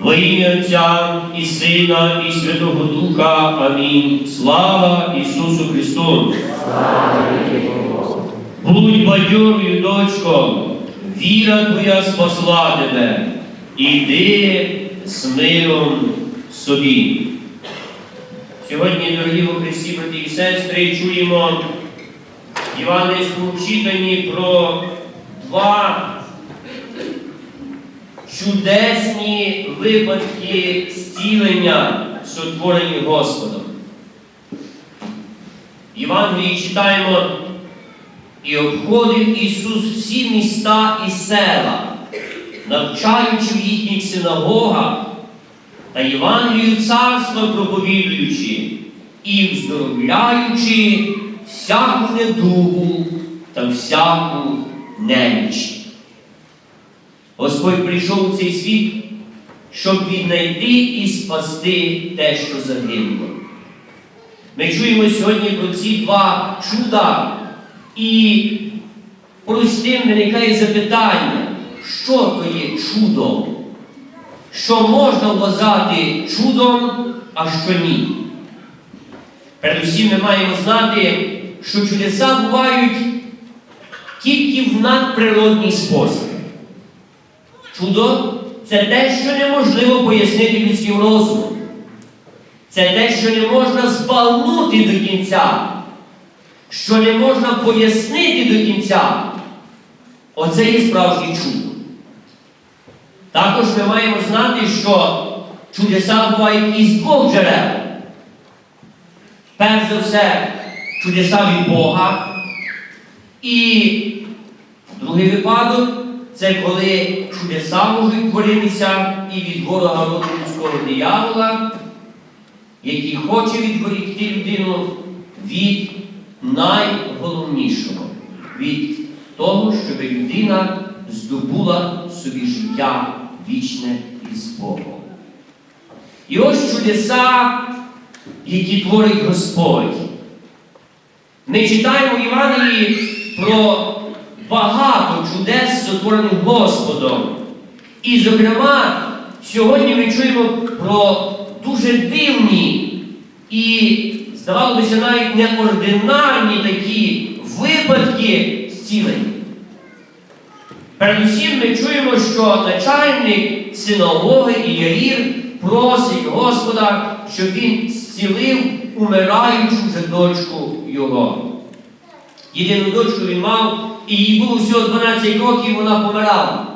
Во ім'я Отця і Сина, і Святого Духа. Амінь. Слава Ісусу Христу! Будь бадьорою, дочко, віра твоя спасла тебе. Іди з миром собі. Сьогодні, дорогі у Христі, брати і сестри, чуємо в Івангельському читанні про два чудесні випадки зцілення, сотворені Господом. Євангелії читаємо, і обходив Ісус всі міста і села, навчаючи в їхніх синагогах та Євангелію царства проповідуючи і вздоровляючи всяку недугу та всяку неміч. Господь прийшов у цей світ, щоб віднайти і спасти те, що загинуло. Ми чуємо сьогодні про ці два чуда, і простим виникає запитання, що то є чудом? Що можна вважати чудом, а що ні? Передусім ми маємо знати, що чудеса бувають тільки в надприродній спосіб. Чудо це те, що неможливо пояснити людським розумом. Це те, що не можна збагнути до кінця, що не можна пояснити до кінця. Оце є справжнє чудо. Також ми маємо знати, що чудеса бувають із двох джерел. Перш за все, чудеса від Бога. І другий випадок це коли чудеса можуть творитися і від ворога роду людського диявола, який хоче відворігти людину від найголовнішого, від того, щоб людина здобула собі життя вічне із Богом. І ось чудеса, які творить Господь. Ми читаємо в Євангелії про багато чудес, сотворених Господом. І, зокрема, сьогодні ми чуємо про дуже дивні і, здавалося, навіть неординарні такі випадки зцілення. Передусім ми чуємо, що начальник синагоги і Яїр просить Господа, щоб він зцілив умираючу вже дочку його. Єдину дочку він мав, і їй було всього 12 років, вона помирала.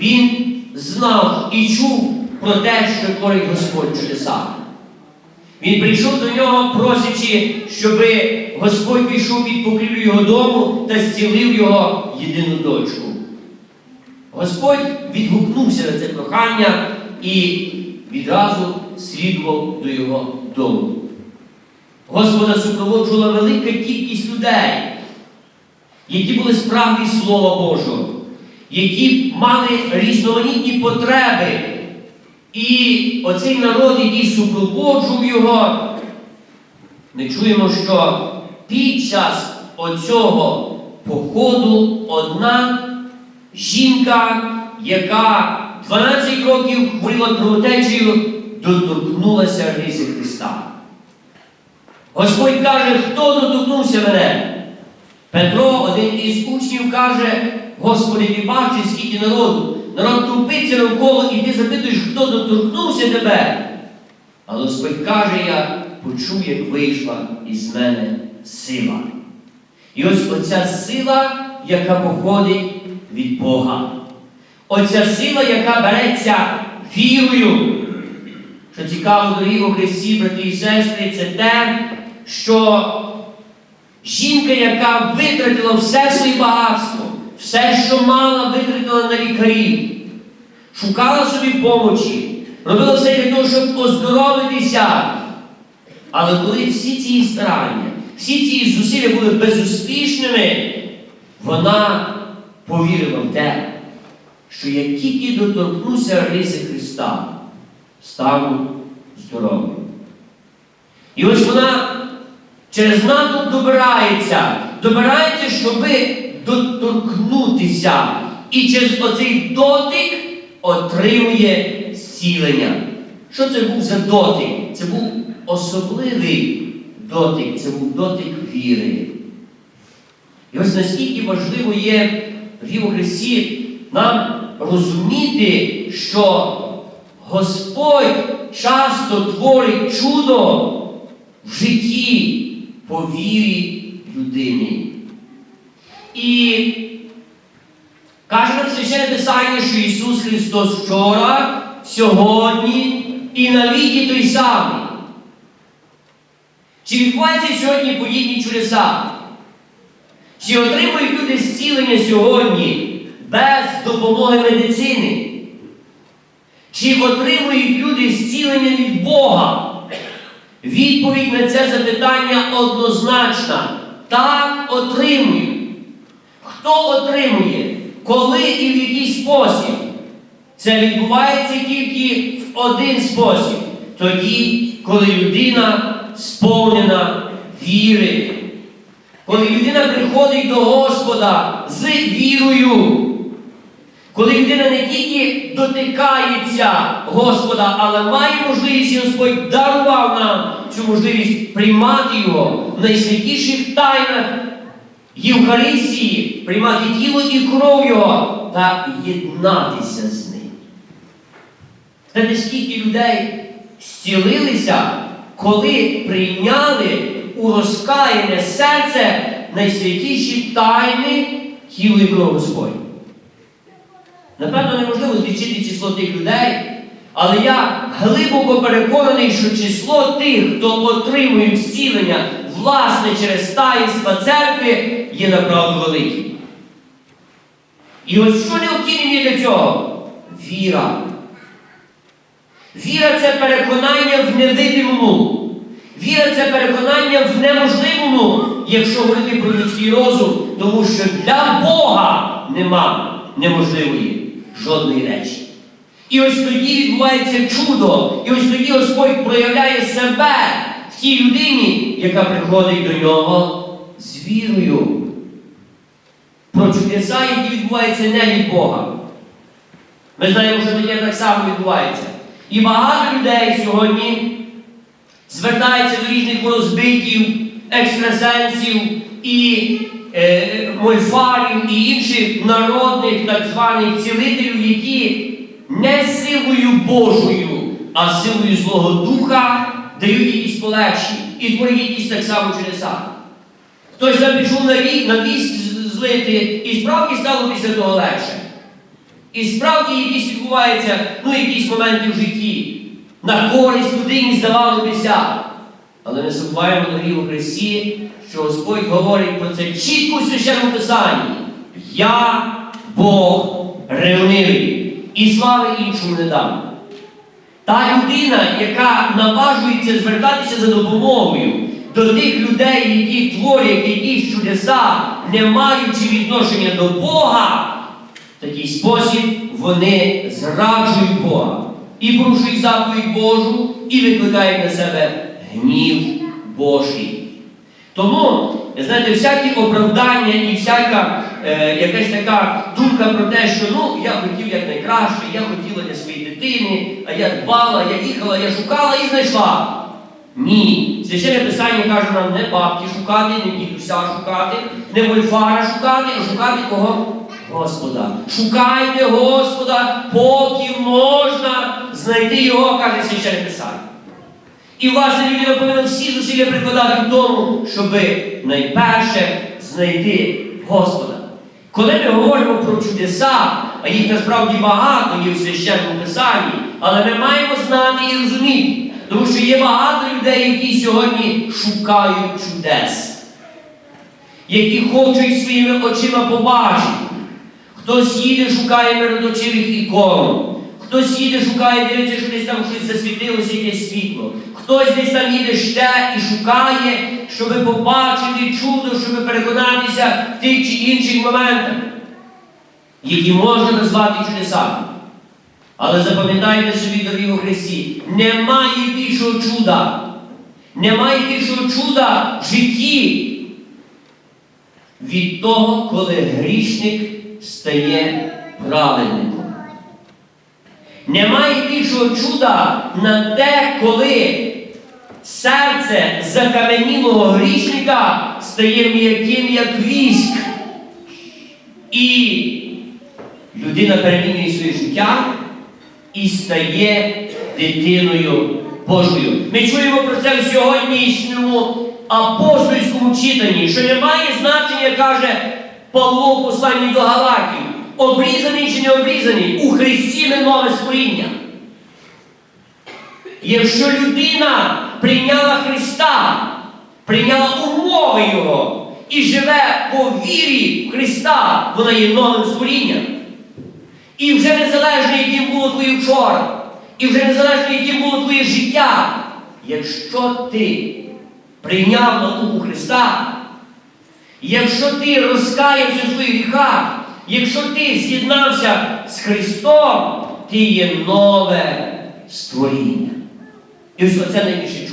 Він знав і чув про те, що творить Господь чудеса. Він прийшов до нього, просячи, щоб Господь пішов під покрівлю його дому та зцілив його єдину дочку. Господь відгукнувся на це прохання і відразу слідував до його дому. Господа супроводжувала велика кількість людей, які були справді Слова Божого, які мали різноманітні потреби. І оцей народ, який супроводжував його, ми чуємо, що під час оцього походу одна жінка, яка 12 років хворіла кровотечею, доторкнулася риси Христа. Господь каже, хто доторкнувся мене? Петро, один із учнів, каже, Господи, ти бачиш, скільки народу. Народ тупиться навколо, і ти запитуєш, хто доторкнувся тебе. А Господь каже, я почув, як вийшла із мене сила. І ось оця сила, яка походить від Бога. Оця сила, яка береться вірою. Що цікаво, дорогі Христі, брати і сестри, це те, що жінка, яка витратила все своє багатство, все, що мала, витратила на лікарів, шукала собі помочі, робила все для того, щоб оздоровитися. Але коли всі ці старання, всі ці зусилля були безуспішними, вона повірила в те, що як тільки доторкнуся риси Христа, стану здоровим. І ось вона через натовп добирається, добирається, щоби доторкнутися. І через оцей дотик отримує зцілення. Що це був за дотик? Це був особливий дотик, це був дотик віри. І ось наскільки важливо є в Христі нам розуміти, що Господь часто творить чудо в житті по вірі людини. І каже нам священне Писання, що Ісус Христос вчора, сьогодні і навіки той самий. Чи відбуваються сьогодні подібні чудеса? Чи отримують люди зцілення сьогодні без допомоги медицини? Чи отримують люди зцілення від Бога? Відповідь на це запитання однозначна. Так отримують. Хто отримує? Коли і в який спосіб? Це відбувається тільки в один спосіб. Тоді, коли людина сповнена віри. Коли людина приходить до Господа з вірою. Коли людина не тільки дотикається Господа, але має можливість, і Господь дарував нам цю можливість приймати Його в найсвятіших тайнах Євхаристії, приймати тіло і кров Його та єднатися з ним. Знаєте, скільки людей зцілилися, коли прийняли у розкаяне серце найсвятіші тайни тіло і кров Господь. Напевно, неможливо злічити число тих людей, але я глибоко переконаний, що число тих, хто отримує зцілення власне через таїнства церкви, є направду велике. І ось що необхідно є для цього? Віра. Віра це переконання в невидимому. Віра це переконання в неможливому, якщо говорити про людський розум, тому що для Бога нема неможливої жодної речі. І ось тоді відбувається чудо, і ось тоді Господь проявляє себе в тій людині, яка приходить до нього з вірою. Про чудеса, які відбуваються не від Бога. Ми знаємо, що таке так само відбувається. І багато людей сьогодні звертаються до різних розбитів, екстрасенсів і е, мольфарів і інших народних так званих цілителів, які не силою Божою, а силою Злого Духа дають якісь полегші і творять якісь так само чудеса. Хтось там пішов на, рі, на вісь злити, і справді стало після того легше. І справді якісь відбуваються, ну, якісь моменти в житті. На користь людині здавалося. Але не забуваємо на у Христі, що Господь говорить про це чітко у священному Писанні. Я Бог ревнивий і слави іншому не дам. Та людина, яка наважується звертатися за допомогою до тих людей, які творять якісь чудеса, не маючи відношення до Бога, в такий спосіб вони зраджують Бога і порушують заповідь Божу, і викликають на себе гнів Божий. Тому, знаєте, всякі оправдання і всяка е, якась така думка про те, що ну, я хотів якнайкраще, я хотіла для своєї дитини, а я дбала, я їхала, я шукала і знайшла. Ні. Священне Писання каже нам не бабки шукати, не дідуся шукати, не вольфара шукати, а шукати кого? Господа. Шукайте Господа, поки можна знайти Його, каже священне Писання. І власне людина повинна всі зусилля прикладати в тому, щоб найперше знайти Господа. Коли ми говоримо про чудеса, а їх насправді багато є в священному писанні, але ми маємо знати і розуміти, тому що є багато людей, які сьогодні шукають чудес, які хочуть своїми очима побачити. Хтось їде, шукає мироточивих ікон. Хтось їде, шукає, дивиться, що десь там щось засвітилося, якесь світло. Хтось десь там їде ще і шукає, щоб побачити чудо, щоб переконатися в тих чи інших моментах, які можна назвати чудесами. Але запам'ятайте собі, дорогі у Христі, немає більшого чуда. Немає більшого чуда в житті від того, коли грішник стає праведником. Немає більшого чуда на те, коли серце закаменілого грішника стає м'яким, як віск. І людина перемінює своє життя і стає дитиною Божою. Ми чуємо про це в сьогоднішньому апостольському читанні, що немає значення, каже Павло в посланні до Галатів, обрізаний чи не обрізаний, у Христі ми нове створіння. Якщо людина прийняла Христа, прийняла умови Його і живе по вірі в Христа, вона є новим створінням. І вже незалежно, яким було твоє вчора, і вже незалежно, яким було твоє життя, якщо ти прийняв науку Христа, якщо ти розкаявся в своїх гріхах, якщо ти з'єднався з Христом, ти є нове створіння. І ось оце найбільше.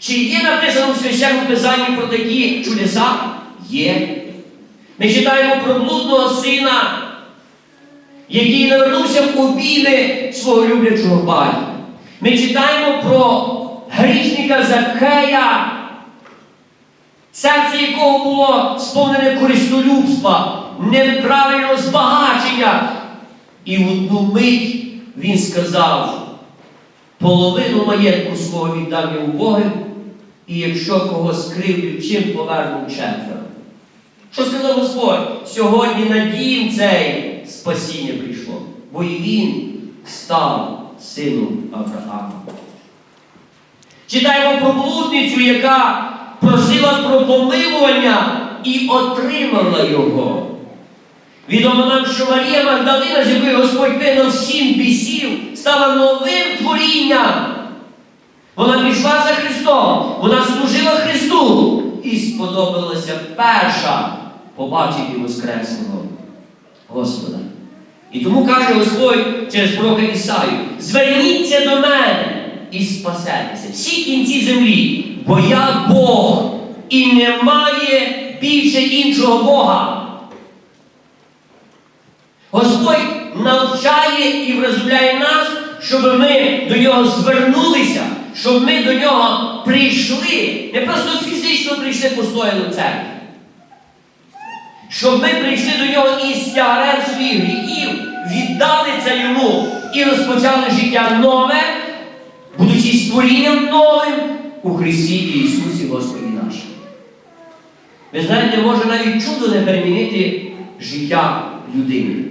Чи є написано в священному писанні про такі чудеса? Є. Ми читаємо про блудного сина, який навернувся в обійми свого люблячого батька. Ми читаємо про грішника Закхея, серце якого було сповнене користолюбства, неправильного збагачення. І в одну мить він сказав, половину маєтку свого віддам я убогим, і якщо кого скривлю, чим поверну четверо. Що сказав Господь? Сьогодні на дім цей спасіння прийшло, бо і він став сином Авраама. Читаємо про блудницю, яка просила про помилування і отримала його. Відомо нам, що Марія Магдалина, з якої Господь вигнав сім бісів, стала новим творінням. Вона пішла за Христом, вона служила Христу і сподобалася перша побачити Воскресного Господа. І тому каже Господь через пророка Ісаю: зверніться до мене і спасетеся всі кінці землі, бо я Бог і немає більше іншого Бога. Господь навчає і вразумляє нас, щоб ми до нього звернулися, щоб ми до нього прийшли, не просто фізично прийшли постояли в церкві. Щоб ми прийшли до нього із тягарем своїх гріхів, віддали це йому і розпочали життя нове, будучи створінням новим у Христі Ісусі Господі нашому. Ви знаєте, може навіть чудо не перемінити життя людини.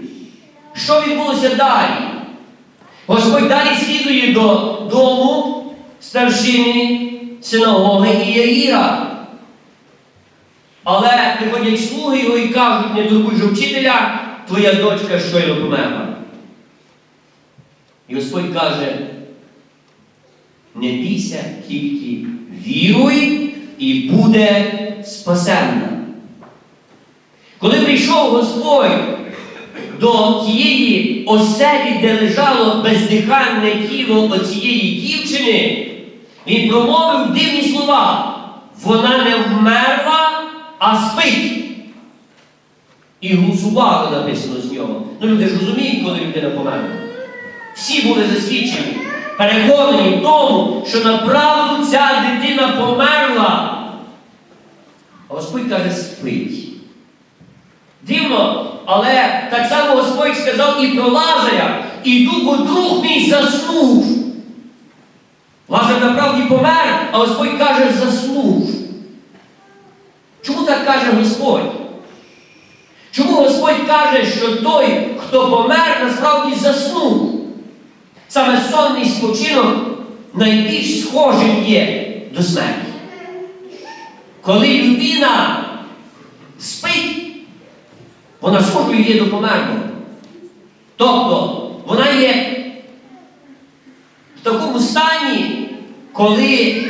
Що відбулося далі? Господь далі слідує до дому старшини синагоги і Яїра. Але приходять слуги його і кажуть, не турбуй же вчителя, твоя дочка щойно померла. І Господь каже, не бійся, тільки віруй і буде спасенна. Коли прийшов Господь до тієї оселі, де лежало бездиханне тіло оцієї дівчини, він промовив дивні слова. Вона не вмерла, а спить. І глузували написано з нього. Ну люди ж розуміють, коли людина померла. Всі були засвідчені, переконані в тому, що направду ця дитина померла. А Господь каже, спить. Дивно, але так само Господь сказав і про Лазаря, і бо друг мій заснув. Лазар направді помер, а Господь каже, заснув. Чому так каже Господь? Чому Господь каже, що той, хто помер, насправді заснув? Саме сонний спочинок найбільш схожим є до смерті. Коли людина спить, вона схожою є до померлого. Тобто вона є в такому стані, коли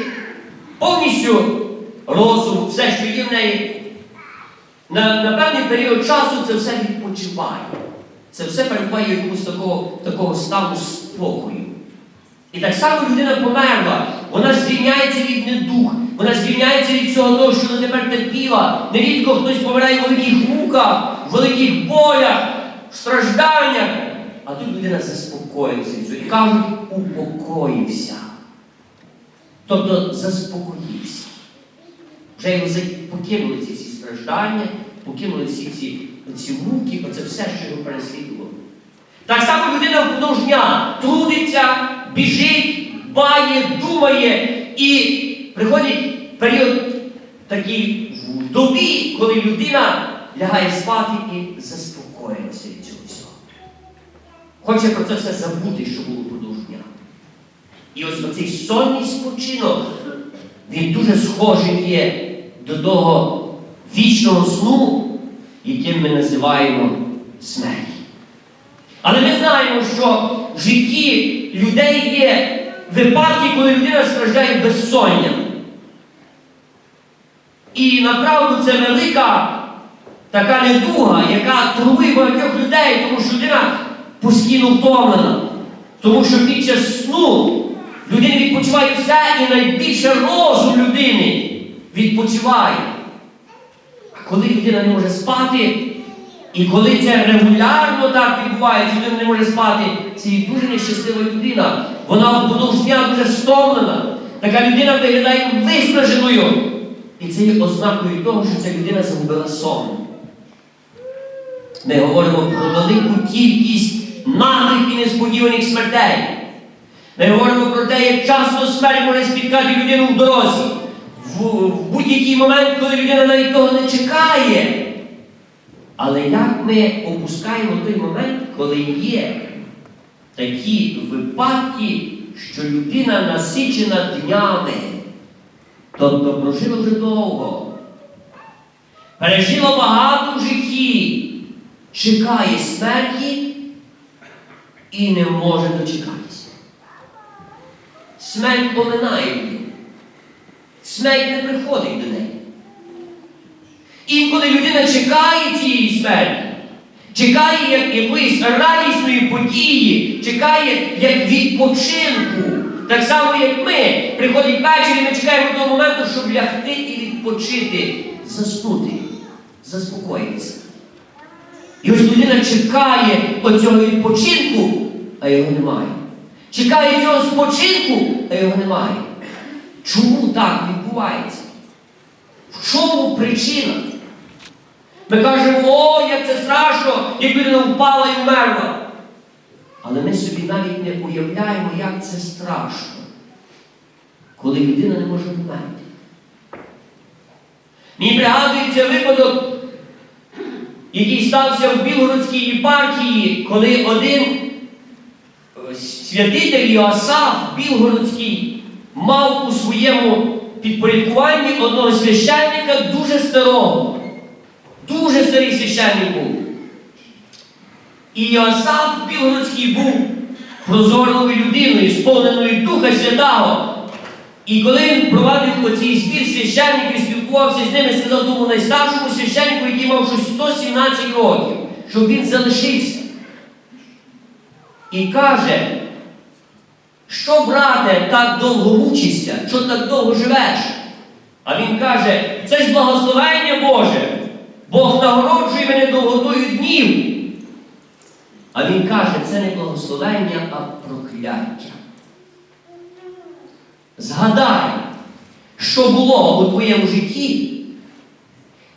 повністю розум, все, що є в неї, на, на певний період часу це все відпочиває. Це все перебуває якомусь такого, такого стану спокою. І так само людина померла, вона звільняється від недух, вона звільняється від всього того, що вона тепер терпіла. Нерідко хтось помирає в великих муках, в великих болях, в стражданнях. А тут людина заспокоївся від. І кажуть, упокоївся. Тобто заспокоївся. Вже його покинули ці всі страждання, покинули всі ці, ці муки, оце все, що його переслідувало. Так само людина впродовж дня трудиться, біжить, дбає, думає, і приходить період такий в добі, коли людина лягає спати і заспокоїться від цього всього. Хоче про це все забути, що було впродовж дня. І ось оцей сонний спочинок, він дуже схожий є до того вічного сну, яким ми називаємо смерть. Але ми знаємо, що в житті людей є випадки, коли людина страждає безсонням. І направду це велика така недуга, яка турбує багатьох людей, тому що людина постійно втомлена. Тому що під час сну людина відпочиває все і найбільше розум людини відпочиває. А коли людина не може спати, і коли це регулярно так відбувається, людина не може спати, це є дуже нещаслива людина. Вона впродовж дня дуже стомлена. Така людина виглядає виснаженою. І це є ознакою того, що ця людина загубила сон. Ми говоримо про велику кількість наглих і несподіваних смертей. Ми говоримо про те, як часто смерть може спіткати людину в дорозі. В, в будь-який момент, коли людина навіть того не чекає. Але як ми опускаємо той момент, коли є такі випадки, що людина насичена днями, тобто прожила вже довго, пережила багато в житті, чекає смерті і не може дочекатися. Смерть поминає людину. Смерть не приходить до неї. Інколи людина чекає цієї смерті, чекає як якоїсь радісної події, чекає як відпочинку. Так само, як ми приходить вечір, і ми чекаємо того моменту, щоб лягти і відпочити, заснути, заспокоїтися. І ось людина чекає оцього відпочинку, а його немає. Чекає цього спочинку, а його немає. Чому так відбувається? В чому причина? Ми кажемо, о, як це страшно, як людина впала і вмерла. Але ми собі навіть не уявляємо, як це страшно, коли людина не може вмерти. Мені пригадується випадок, який стався в Білгородській єпархії, коли один святитель Йоасаф Білгородський мав у своєму підпорядкуванні одного священника дуже старого. Дуже старий священник був. І Йоасаф Білгородський був прозорливою людиною, сповненою Духа Святого. І коли він провадив оцій збір священників, спілкувався з ними, сказав тому найстаршому священнику, який мав щось 117 років, щоб він залишився. І каже, що, брате, так довго мучишся, що так довго живеш? А він каже, це ж благословення Боже. Бог нагороджує мене довготою днів. А він каже, це не благословення, а прокляття. Згадай, що було у твоєму житті,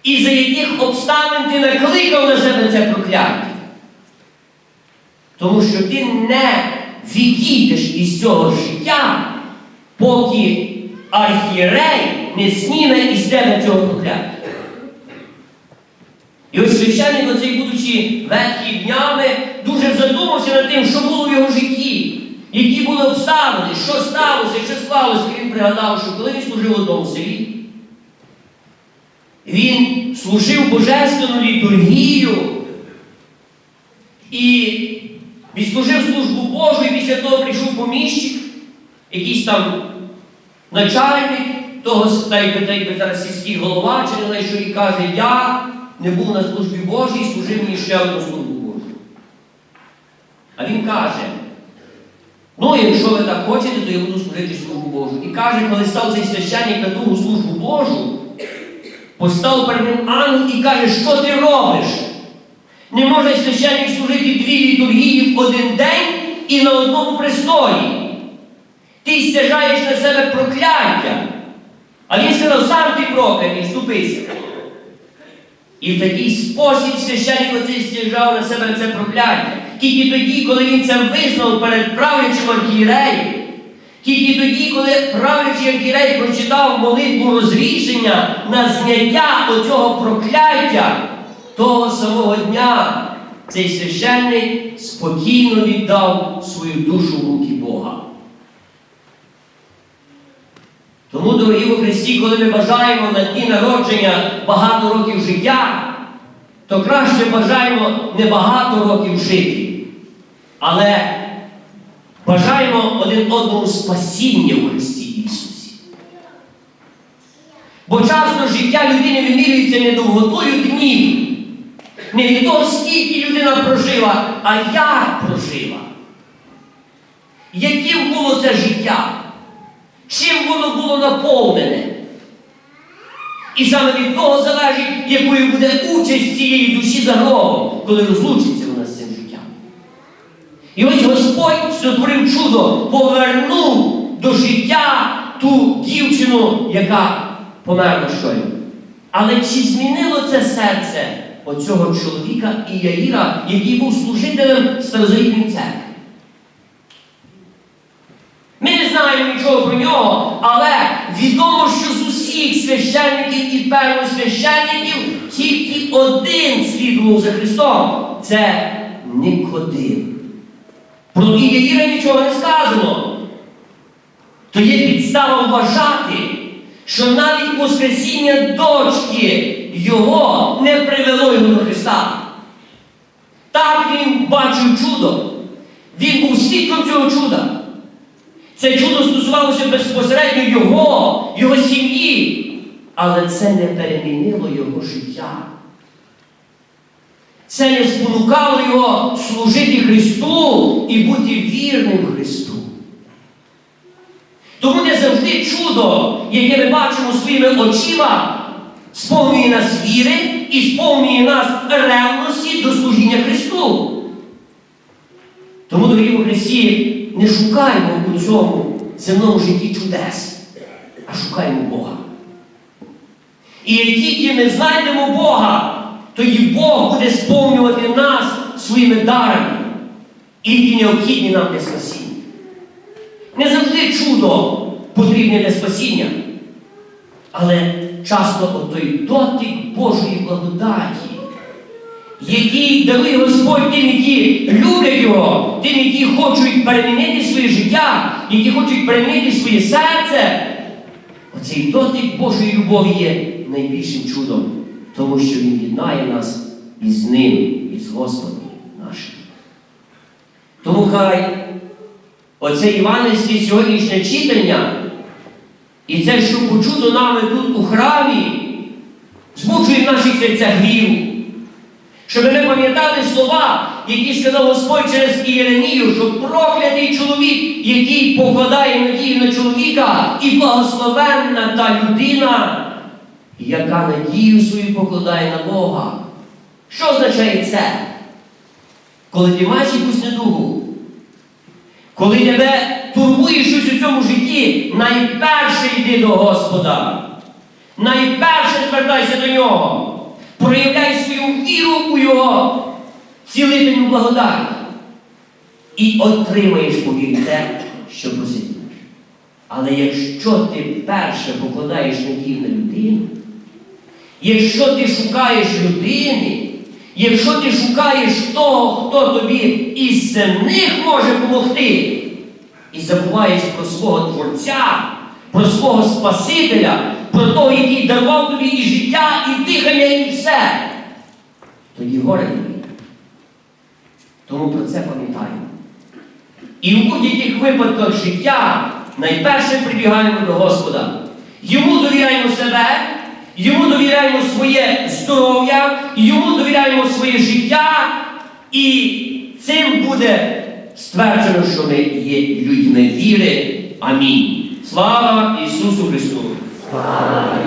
і за яких обставин ти накликав на себе це прокляття. Тому що ти не відійдеш із цього життя, поки архієрей не зніме із тебе цього прокляття. І ось священник, оцей, будучи ветхі днями, дуже задумався над тим, що було в його житті, які були обставини, що сталося, що склалося. І він пригадав, що коли він служив одному селі, він служив божественну літургію і відслужив службу Божу, і після того прийшов поміщик, якийсь там начальник того сільський голова, чи не що і каже, я не був на службі Божій, служив мені ще одну службу Божу. А він каже, ну, якщо ви так хочете, то я буду служити службу Божу. І каже, коли став цей священник на другу службу Божу, постав перед ним ангел і каже, що ти робиш? Не може священник служити дві літургії в один день і на одному престолі. Ти стяжаєш на себе прокляття. А він сказав, сам ти проклятий, вступися. І в такий спосіб священник оцей стяжав на себе це прокляття. Тільки тоді, коли він це визнав перед правлячим архієреєм, тільки тоді, коли правлячий архієрей прочитав молитву розрішення на зняття оцього прокляття, того самого дня цей священник спокійно віддав свою душу в руки Бога. Тому, дорогі у Христі, коли ми бажаємо на дні народження багато років життя, то краще бажаємо не багато років жити, але бажаємо один одному спасіння у Христі Ісусі. Бо часто життя людини вимірюється не довготою днів, не від того, скільки людина прожила, а як прожила. Яким було це життя? Чим воно було наповнене? І саме від того залежить, якою буде участь цієї душі за гробом, коли розлучиться вона з цим життям. І ось Господь сотворив чудо, повернув до життя ту дівчину, яка померла щойно. Але чи змінило це серце оцього чоловіка і Яїра, який був служителем старозавітньої церкви? Ми не знаємо нічого про нього, але відомо, що з усіх священників і первосвященників тільки один слідував за Христом. Це Никодим. Про Ієїра нічого не сказано. То є підстава вважати, що навіть Воскресіння дочки його не привело його до Христа. Так він бачив чудо. Він був свідком цього чуда. Це чудо стосувалося безпосередньо його, його сім'ї, але це не перемінило його життя. Це не спонукало його служити Христу і бути вірним Христу. Тому не завжди чудо, яке ми бачимо своїми очима, сповнює нас віри і сповнює нас ревності до служіння Христу. Тому, дорогі у Христі, не шукаємо у цьому земному житті чудес, а шукаємо Бога. І як тільки ми знайдемо Бога, тоді Бог буде сповнювати нас своїми дарами, які необхідні нам для спасіння. Не завжди чудо потрібне для спасіння, але часто той дотик Божої благодаті, який дарує Господь тим, які люблять Його, тим, які хочуть перемінити своє життя, які хочуть перемінити своє серце. Оцей дотик Божої любові є найбільшим чудом, тому що Він єднає нас із Ним, із Господом нашим. Тому хай оце євангельське сьогоднішнє читання і це, що почуто нами тут у храмі, збуджує в наших серцях віру. Щоб ми пам'ятали слова, які сказав Господь через Ієремію, що проклятий чоловік, який покладає надію на чоловіка, і благословенна та людина, яка надію свою покладає на Бога. Що означає це? Коли ти маєш якусь недугу, коли тебе турбує у цьому житті, найперше йди до Господа. Найперше звертайся до нього. Проявляй свою віру у Його цілительну благодать. І отримаєш повірі те, що проситимеш. Але якщо ти перше покладаєш надію на людину, якщо ти шукаєш людини, якщо ти шукаєш того, хто тобі із земних може допомогти, і забуваєш про свого Творця, про свого Спасителя, про того, який дарував тобі і життя, і дихання, і все, тоді горе тобі. Тому про це пам'ятаємо. І в будь-яких випадках життя найперше прибігаємо до Господа. Йому довіряємо себе, йому довіряємо своє здоров'я, йому довіряємо своє життя, і цим буде стверджено, що ми є людьми віри. Амінь. Слава Ісусу Христу! Слава